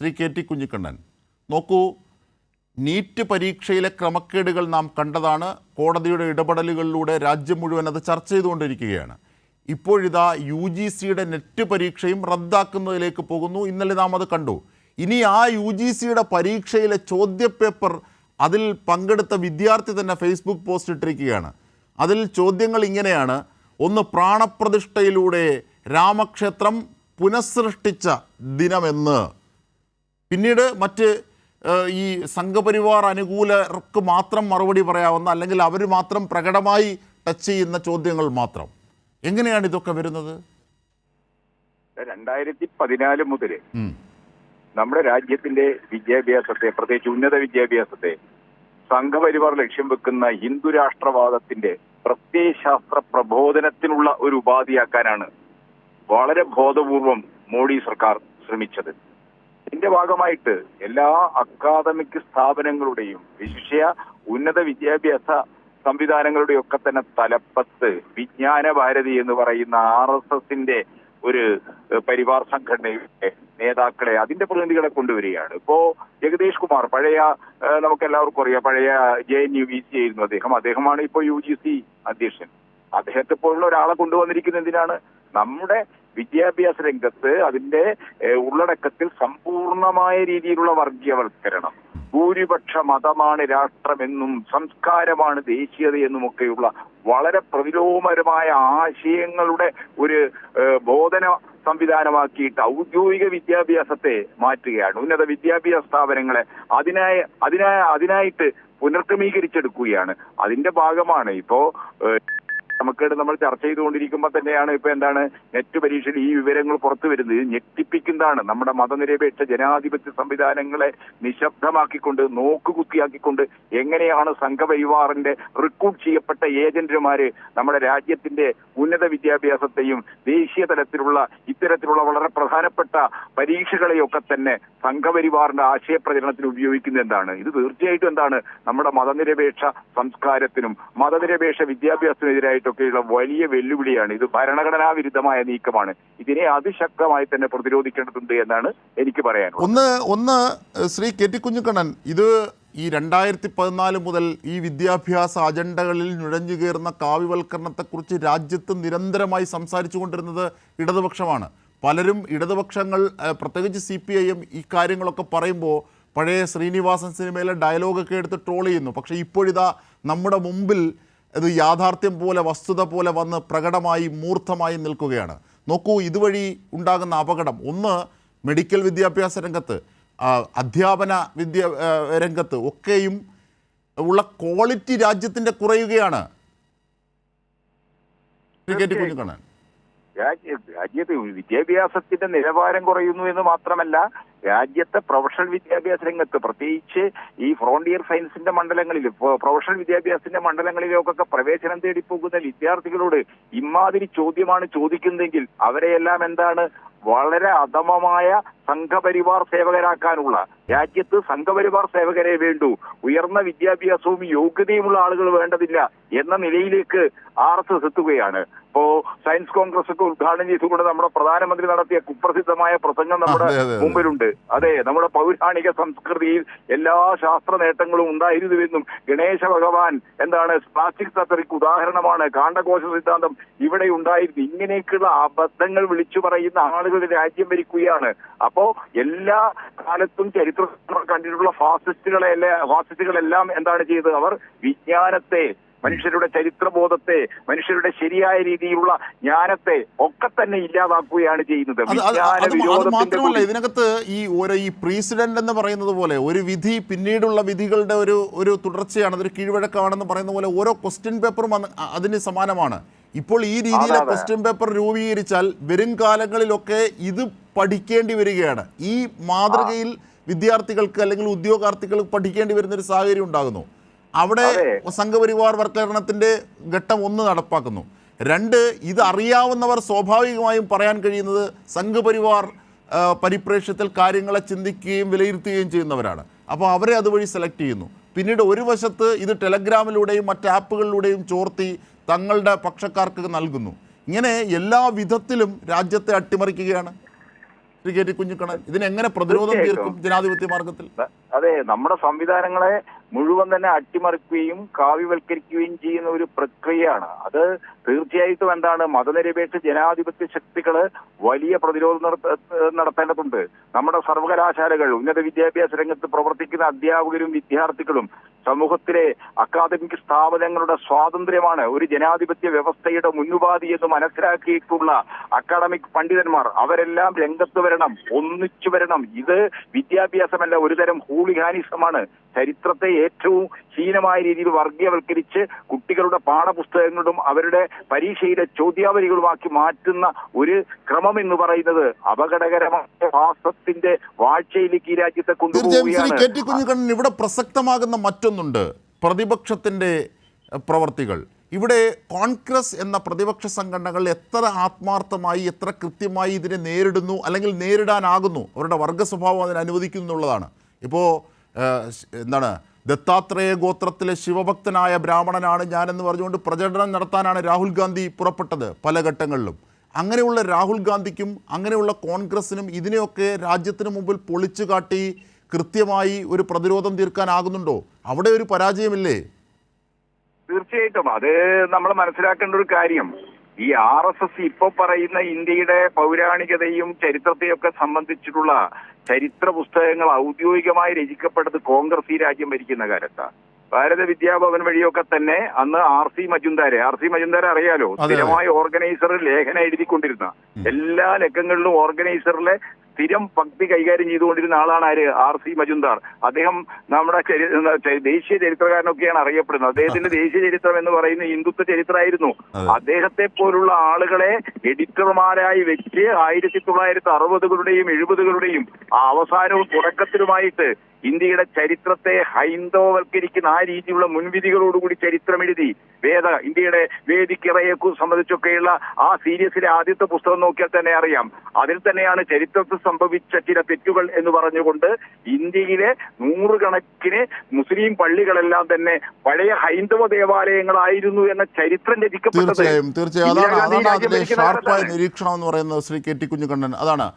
Shri K T Kunhikannan. നോക്കൂ NEET പരീക്ഷയിലെ ക്രമക്കേടുകൾ നാം കണ്ടതാണ്. കോടതിയുടെ ഇടപെടലുകളിലൂടെ രാജ്യം മുഴുവൻ അത് ചർച്ച ചെയ്തുകൊണ്ടിരിക്കുകയാണ്. ഇപ്പോഴിതാ യു ജി സിയുടെ നെറ്റ് പരീക്ഷയും റദ്ദാക്കുന്നതിലേക്ക് പോകുന്നു. ഇന്നലെ നാം അത് കണ്ടു. ഇനി ആ യു ജി സിയുടെ പരീക്ഷയിലെ ചോദ്യപേപ്പർ അതിൽ പങ്കെടുത്ത വിദ്യാർത്ഥി തന്നെ ഫേസ്ബുക്ക് പോസ്റ്റ് ഇട്ടിരിക്കുകയാണ്. അതിൽ ചോദ്യങ്ങൾ ഇങ്ങനെയാണ്. ഒന്ന് പ്രാണപ്രതിഷ്ഠയിലൂടെ രാമക്ഷേത്രം പുനഃസൃഷ്ടിച്ച ദിനമെന്ന്. പിന്നീട് മറ്റ് ഈ സംഘപരിവാർ അനുകൂലർക്ക് മാത്രം മറുപടി പറയാവുന്ന അല്ലെങ്കിൽ അവർ മാത്രം പ്രകടമായി ടച്ച് ചെയ്യുന്ന ചോദ്യങ്ങൾ മാത്രം. എങ്ങനെയാണ് ഇതൊക്കെ വരുന്നത്? രണ്ടായിരത്തി പതിനാല് മുതൽ നമ്മുടെ രാജ്യത്തിന്റെ വിദ്യാഭ്യാസത്തെ പ്രത്യേകിച്ച് ഉന്നത വിദ്യാഭ്യാസത്തെ സംഘപരിവാർ ലക്ഷ്യം വെക്കുന്ന ഹിന്ദു രാഷ്ട്രവാദത്തിന്റെ പ്രത്യയശാസ്ത്ര പ്രബോധനത്തിനുള്ള ഒരു ഉപാധിയാക്കാനാണ് വളരെ ബോധപൂർവം മോഡി സർക്കാർ ശ്രമിച്ചത്. ഇതിന്റെ ഭാഗമായിട്ട് എല്ലാ അക്കാദമിക് സ്ഥാപനങ്ങളുടെയും വിശിഷ്യ ഉന്നത വിദ്യാഭ്യാസ സംവിധാനങ്ങളുടെയും ഒക്കെ തന്നെ തലപ്പത്ത് വിജ്ഞാന ഭാരതി എന്ന് പറയുന്ന ആർ എസ് എസിന്റെ ഒരു പരിവാർ സംഘടനയുടെ നേതാക്കളെ അതിന്റെ പ്രതിനിധികളെ കൊണ്ടുവരികയാണ്. ഇപ്പോ ജഗദീഷ് കുമാർ പഴയ നമുക്ക് എല്ലാവർക്കും അറിയാം പഴയ J N U V C ആയിരുന്നു അദ്ദേഹം. അദ്ദേഹമാണ് ഇപ്പോ യു ജി സി അധ്യക്ഷൻ. അദ്ദേഹത്തെ പോലുള്ള ഒരാളെ കൊണ്ടുവന്നിരിക്കുന്നത് എന്തിനാണ്? നമ്മുടെ വിദ്യാഭ്യാസ രംഗത്ത് അതിന്റെ ഉള്ളടക്കത്തിൽ സമ്പൂർണമായ രീതിയിലുള്ള വർഗീയവൽക്കരണം. ഭൂരിപക്ഷ മതമാണ് രാഷ്ട്രമെന്നും സംസ്കാരമാണ് ദേശീയതയെന്നുമൊക്കെയുള്ള വളരെ പ്രതിലോമരമായ ആശയങ്ങളുടെ ഒരു ബോധന സംവിധാനമാക്കിയിട്ട് ഔദ്യോഗിക വിദ്യാഭ്യാസത്തെ മാറ്റുകയാണ്. ഉന്നത വിദ്യാഭ്യാസ സ്ഥാപനങ്ങളെ അതിനായി അതിനായി അതിനായിട്ട് പുനർക്രമീകരിച്ചെടുക്കുകയാണ്. അതിന്റെ ഭാഗമാണ് ഇപ്പോ നമുക്ക് നമ്മൾ ചർച്ച ചെയ്തുകൊണ്ടിരിക്കുമ്പോൾ തന്നെയാണ് ഇപ്പൊ എന്താണ് നെറ്റ് പരീക്ഷയിൽ ഈ വിവരങ്ങൾ പുറത്തു വരുന്നത്. ഞെട്ടിപ്പിക്കുന്നതാണ്. നമ്മുടെ മതനിരപേക്ഷ ജനാധിപത്യ സംവിധാനങ്ങളെ നിശബ്ദമാക്കിക്കൊണ്ട് നോക്കുകുത്തിയാക്കിക്കൊണ്ട് എങ്ങനെയാണ് സംഘപരിവാറിന്റെ റിക്രൂട്ട് ചെയ്യപ്പെട്ട ഏജന്റുമാര് നമ്മുടെ രാജ്യത്തിന്റെ ഉന്നത വിദ്യാഭ്യാസത്തെയും ദേശീയ തലത്തിലുള്ള ഇത്തരത്തിലുള്ള വളരെ പ്രധാനപ്പെട്ട പരീക്ഷകളെയൊക്കെ തന്നെ സംഘപരിവാറിന്റെ ആശയപ്രചരണത്തിന് ഉപയോഗിക്കുന്നത് എന്താണ്? ഇത് തീർച്ചയായിട്ടും എന്താണ്? നമ്മുടെ മതനിരപേക്ഷ സംസ്കാരത്തിനും മതനിരപേക്ഷ വിദ്യാഭ്യാസത്തിനെതിരായിട്ടൊക്കെയുള്ള വലിയ വെല്ലുവിളിയാണ്. ഇത് ഭരണഘടനാ വിരുദ്ധമായ നീക്കമാണ്. ഇതിനെ അതിശക്തമായി തന്നെ പ്രതിരോധിക്കേണ്ടതുണ്ട് എന്നാണ് എനിക്ക് പറയാൻ ഒന്ന് ഒന്ന് ശ്രീ കെ ടി കുഞ്ഞിക്കണ്ണൻ ഇത് ഈ രണ്ടായിരത്തി പതിനാല് മുതൽ ഈ വിദ്യാഭ്യാസ അജണ്ടകളിൽ നുഴഞ്ഞു കയറുന്ന കാവ്യവൽക്കരണത്തെക്കുറിച്ച് രാജ്യത്ത് നിരന്തരമായി സംസാരിച്ചു കൊണ്ടിരുന്നത് ഇടതുപക്ഷമാണ്. പലരും ഇടതുപക്ഷങ്ങൾ പ്രത്യേകിച്ച് സി പി ഐ എം ഈ കാര്യങ്ങളൊക്കെ പറയുമ്പോൾ പഴയ ശ്രീനിവാസൻ സിനിമയിലെ ഡയലോഗൊക്കെ എടുത്ത് ട്രോൾ ചെയ്യുന്നു. പക്ഷേ ഇപ്പോഴിതാ നമ്മുടെ മുമ്പിൽ ഇത് യാഥാർത്ഥ്യം പോലെ വസ്തുത പോലെ വന്ന് പ്രകടമായി മൂർത്തമായി നിൽക്കുകയാണ്. നോക്കൂ ഇതുവഴി ഉണ്ടാകുന്ന അപകടം. ഒന്ന് മെഡിക്കൽ വിദ്യാഭ്യാസ രംഗത്ത് അധ്യാപന വിദ്യ രംഗത്ത് ഒക്കെയും ഉള്ള ക്വാളിറ്റി രാജ്യത്തിന്റെ കുറയുകയാണ്. രാജ്യത്ത് വിദ്യാഭ്യാസത്തിന്റെ നിലവാരം കുറയുന്നു എന്ന് മാത്രമല്ല രാജ്യത്തെ പ്രൊഫഷണൽ വിദ്യാഭ്യാസ രംഗത്ത് പ്രത്യേകിച്ച് ഈ ഫ്രോണ്ടിയർ സയൻസിന്റെ മണ്ഡലങ്ങളിൽ പ്രൊഫഷണൽ വിദ്യാഭ്യാസത്തിന്റെ മണ്ഡലങ്ങളിലേക്കൊക്കെ പ്രവേശനം തേടി പോകുന്ന വിദ്യാർത്ഥികളോട് ഇമാതിരി ചോദ്യമാണ് ചോദിക്കുന്നതെങ്കിൽ അവരെയെല്ലാം എന്താണ് വളരെ അധമമായ സംഘപരിവാർ സേവകരാക്കാനുള്ള രാജ്യത്ത് സംഘപരിവാർ സേവകരെ വേണ്ടു ഉയർന്ന വിദ്യാഭ്യാസവും യോഗ്യതയുമുള്ള ആളുകൾ വേണ്ടതില്ല എന്ന നിലയിലേക്ക് ആർ എസ് എസ് എത്തുകയാണ് ഇപ്പോ സയൻസ് കോൺഗ്രസ് ഒക്കെ ഉദ്ഘാടനം ചെയ്തുകൊണ്ട് നമ്മുടെ പ്രധാനമന്ത്രി നടത്തിയ കുപ്രസിദ്ധമായ പ്രസംഗം നമ്മുടെ. മുമ്പിലുണ്ട് അതെ നമ്മുടെ പൗരാണിക സംസ്കൃതിയിൽ എല്ലാ ശാസ്ത്ര നേട്ടങ്ങളും ഉണ്ടായിരുന്നുവെന്നും ഗണേശ ഭഗവാൻ എന്താണ് പ്ലാസ്റ്റിക് സർജറിക്ക് ഉദാഹരണമാണ് കാണ്ഡകോശ സിദ്ധാന്തം ഇവിടെ ഉണ്ടായിരുന്നു. ഇങ്ങനെയൊക്കെയുള്ള അബദ്ധങ്ങൾ വിളിച്ചു പറയുന്ന ആളുകൾ രാജ്യം ഭരിക്കുകയാണ്. അപ്പോ എല്ലാ കാലത്തും ചരിത്രത്തിൽ കണ്ടിട്ടുള്ള ഫാസിസ്റ്റുകളെ ഫാസിസ്റ്റുകളെല്ലാം എന്താണ് ചെയ്തത്? അവർ വിജ്ഞാനത്തെ മനുഷ്യരുടെ ചരിത്രബോധത്തെ മനുഷ്യരുടെ ശരിയായ രീതിയിലുള്ള ജ്ഞാനത്തെ ഒക്കെ തന്നെ ഇല്ലാതാക്കുകയാണ് ചെയ്യുന്നത്. അത് മാത്രമല്ല ഇതിനകത്ത് ഈ ഓരോ ഈ പ്രീസിഡന്റ് എന്ന് പറയുന്നത് പോലെ ഒരു വിധി പിന്നീടുള്ള വിധികളുടെ ഒരു ഒരു തുടർച്ചയാണ് അതൊരു കീഴ്വഴക്കമാണെന്ന് പറയുന്ന പോലെ ഓരോ ക്വസ്റ്റ്യൻ പേപ്പറും അതിന് സമാനമാണ്. ഇപ്പോൾ ഈ രീതിയിലെ. ക്വസ്റ്റ്യൻ പേപ്പർ രൂപീകരിച്ചാൽ വരും കാലങ്ങളിലൊക്കെ ഇത് പഠിക്കേണ്ടി വരികയാണ്. ഈ മാതൃകയിൽ വിദ്യാർത്ഥികൾക്ക് അല്ലെങ്കിൽ ഉദ്യോഗാർത്ഥികൾക്ക് പഠിക്കേണ്ടി വരുന്ന ഒരു സാഹചര്യം ഉണ്ടാകുന്നു. അവിടെ. സംഘപരിവാർ വർക്കരണത്തിന്റെ ഘട്ടം ഒന്ന് നടപ്പാക്കുന്നു. രണ്ട് ഇത് അറിയാവുന്നവർ സ്വാഭാവികമായും പറയാൻ കഴിയുന്നത് സംഘപരിവാർ പരിപ്രേക്ഷ്യത്തിൽ കാര്യങ്ങളെ ചിന്തിക്കുകയും വിലയിരുത്തുകയും ചെയ്യുന്നവരാണ്. അപ്പോൾ അവരെ അതുവഴി സെലക്ട് ചെയ്യുന്നു. പിന്നീട് ഒരു വശത്ത് ഇത് ടെലഗ്രാമിലൂടെയും മറ്റ് ആപ്പുകളിലൂടെയും ചോർത്തി തങ്ങളുടെ പക്ഷക്കാർക്ക് നൽകുന്നു. ഇങ്ങനെ എല്ലാ വിധത്തിലും രാജ്യത്തെ അട്ടിമറിക്കുകയാണ്. ശ്രീ കെ ടി കുഞ്ഞിക്കണ്ണൻ ഇതിനെങ്ങനെ പ്രതിരോധം തീർക്കും ജനാധിപത്യ മാർഗത്തിൽ അതെ നമ്മുടെ സംവിധാനങ്ങളെ മുഴുവൻ തന്നെ അട്ടിമറിക്കുകയും കാവ്യവൽക്കരിക്കുകയും ചെയ്യുന്ന ഒരു പ്രക്രിയയാണ്. അത് തീർച്ചയായിട്ടും എന്താണ് മതനിരപേക്ഷ ജനാധിപത്യ ശക്തികൾ വലിയ പ്രതിരോധം നടത്ത- നടത്തേണ്ടതുണ്ട്. നമ്മുടെ സർവകലാശാലകൾ ഉന്നത വിദ്യാഭ്യാസ രംഗത്ത് പ്രവർത്തിക്കുന്ന അധ്യാപകരും വിദ്യാർത്ഥികളും സമൂഹത്തിലെ അക്കാദമിക് സ്ഥാപനങ്ങളുടെ സ്വാതന്ത്ര്യമാണ് ഒരു ജനാധിപത്യ വ്യവസ്ഥയുടെ മുന്നുപാധി എന്ന് മനസ്സിലാക്കിയിട്ടുള്ള അക്കാദമിക് പണ്ഡിതന്മാർ. അവരെല്ലാം രംഗത്ത് വരണം ഒന്നിച്ചു വരണം. ഇത് വിദ്യാഭ്യാസമല്ല ഒരുതരം ഹൂളിഹാനിസമാണ്. ചരിത്രത്തെ ഏറ്റവും ഹീനമായ രീതിയിൽ വർഗീയവൽക്കരിച്ച് കുട്ടികളുടെ പാഠപുസ്തകങ്ങളും അവരുടെ പരീക്ഷയിലെ ചോദ്യാവലികളുമാക്കി മാറ്റുന്ന ഒരു ക്രമം എന്ന് പറയുന്നത് അപകടകരമായ വാസത്തിന്റെ വാഴ്ചയിലേക്ക് ഈ രാജ്യത്തെ കൊണ്ടുപോകുകയാണ് ഇവിടെ പ്രസക്തമാകുന്ന മറ്റൊന്നുണ്ട്. പ്രതിപക്ഷത്തിന്റെ പ്രവർത്തികൾ. ഇവിടെ കോൺഗ്രസ് എന്ന പ്രതിപക്ഷ സംഘടനകൾ എത്ര ആത്മാർത്ഥമായി എത്ര കൃത്യമായി ഇതിനെ നേരിടുന്നു അല്ലെങ്കിൽ നേരിടാനാകുന്നു? അവരുടെ വർഗ സ്വഭാവം അതിന് അനുവദിക്കുന്നു എന്നുള്ളതാണ്. ഇപ്പോൾ എന്താണ് ദത്താത്രേയ ഗോത്രത്തിലെ ശിവഭക്തനായ ബ്രാഹ്മണനാണ് ഞാനെന്ന് പറഞ്ഞുകൊണ്ട് പ്രചരണം നടത്താനാണ് രാഹുൽ ഗാന്ധി പുറപ്പെട്ടത് പല ഘട്ടങ്ങളിലും. അങ്ങനെയുള്ള രാഹുൽ ഗാന്ധിക്കും അങ്ങനെയുള്ള കോൺഗ്രസിനും ഇതിനെയൊക്കെ രാജ്യത്തിന് മുമ്പിൽ പൊളിച്ചു കാട്ടി കൃത്യമായി ഒരു പ്രതിരോധം തീർക്കാനാകുന്നുണ്ടോ? അവിടെ ഒരു പരാജയമില്ലേ? തീർച്ചയായിട്ടും. അത് നമ്മൾ മനസ്സിലാക്കേണ്ട ഒരു കാര്യം. ഈ ആർ എസ് എസ് ഇപ്പൊ പറയുന്ന ഇന്ത്യയുടെ പൗരാണികതയും ചരിത്രത്തെയൊക്കെ സംബന്ധിച്ചിട്ടുള്ള ചരിത്ര പുസ്തകങ്ങൾ ഔദ്യോഗികമായി രചിക്കപ്പെട്ടത് കോൺഗ്രസ് ഈ രാജ്യം ഭരിക്കുന്ന കാലത്താണ് ഭാരത വിദ്യാഭവൻ വഴിയൊക്കെ തന്നെ അന്ന് ആർ സി മജുന്ദാരെ ആർ സി മജുന്ദാരെ അറിയാലോ. സ്ഥിരമായി ഓർഗനൈസർ ലേഖന എഴുതിക്കൊണ്ടിരുന്ന. എല്ലാ ലക്കങ്ങളിലും ഓർഗനൈസറിലെ സ്ഥിരം ഭക്തി കൈകാര്യം ചെയ്തുകൊണ്ടിരുന്ന ആളാണ് ആര്? R C Majumdar. അദ്ദേഹം നമ്മുടെ ദേശീയ ചരിത്രകാരനൊക്കെയാണ് അറിയപ്പെടുന്നത്. അദ്ദേഹത്തിന്റെ ദേശീയ ചരിത്രം എന്ന് പറയുന്ന ഹിന്ദുത്വ ചരിത്രമായിരുന്നു. അദ്ദേഹത്തെ പോലുള്ള ആളുകളെ എഡിറ്റർമാരായി വെച്ച് ആയിരത്തി തൊള്ളായിരത്തി അറുപതുകളുടെയും എഴുപതുകളുടെയും അവസാനവും തുടക്കത്തിലുമായിട്ട് ഇന്ത്യയുടെ ചരിത്രത്തെ ഹൈന്ദവവൽക്കരിക്കുന്ന ആ രീതിയിലുള്ള മുൻവിധികളോടുകൂടി ചരിത്രം എഴുതി വേദ ഇന്ത്യയുടെ വേദിക്കിറയെ സംബന്ധിച്ചൊക്കെയുള്ള ആ സീരീസിലെ ആദ്യത്തെ പുസ്തകം നോക്കിയാൽ തന്നെ അറിയാം. അതിൽ തന്നെയാണ് ചരിത്രത്തിൽ സംഭവിച്ച ചില തെറ്റുകൾ എന്ന് പറഞ്ഞുകൊണ്ട് ഇന്ത്യയിലെ നൂറുകണക്കിന് മുസ്ലിം പള്ളികളെല്ലാം തന്നെ പഴയ ഹൈന്ദവ ദേവാലയങ്ങളായിരുന്നു എന്ന ചരിത്രം രചിക്കപ്പെട്ടത്. തീർച്ചയായും തീർച്ചയായും. അതാണ് അതിലെ ഷാർപ്പായ നിരീക്ഷണം എന്ന് പറയുന്നത് ശ്രീ കെ ടി കുഞ്ഞുകണ്ണൻ അതാണ്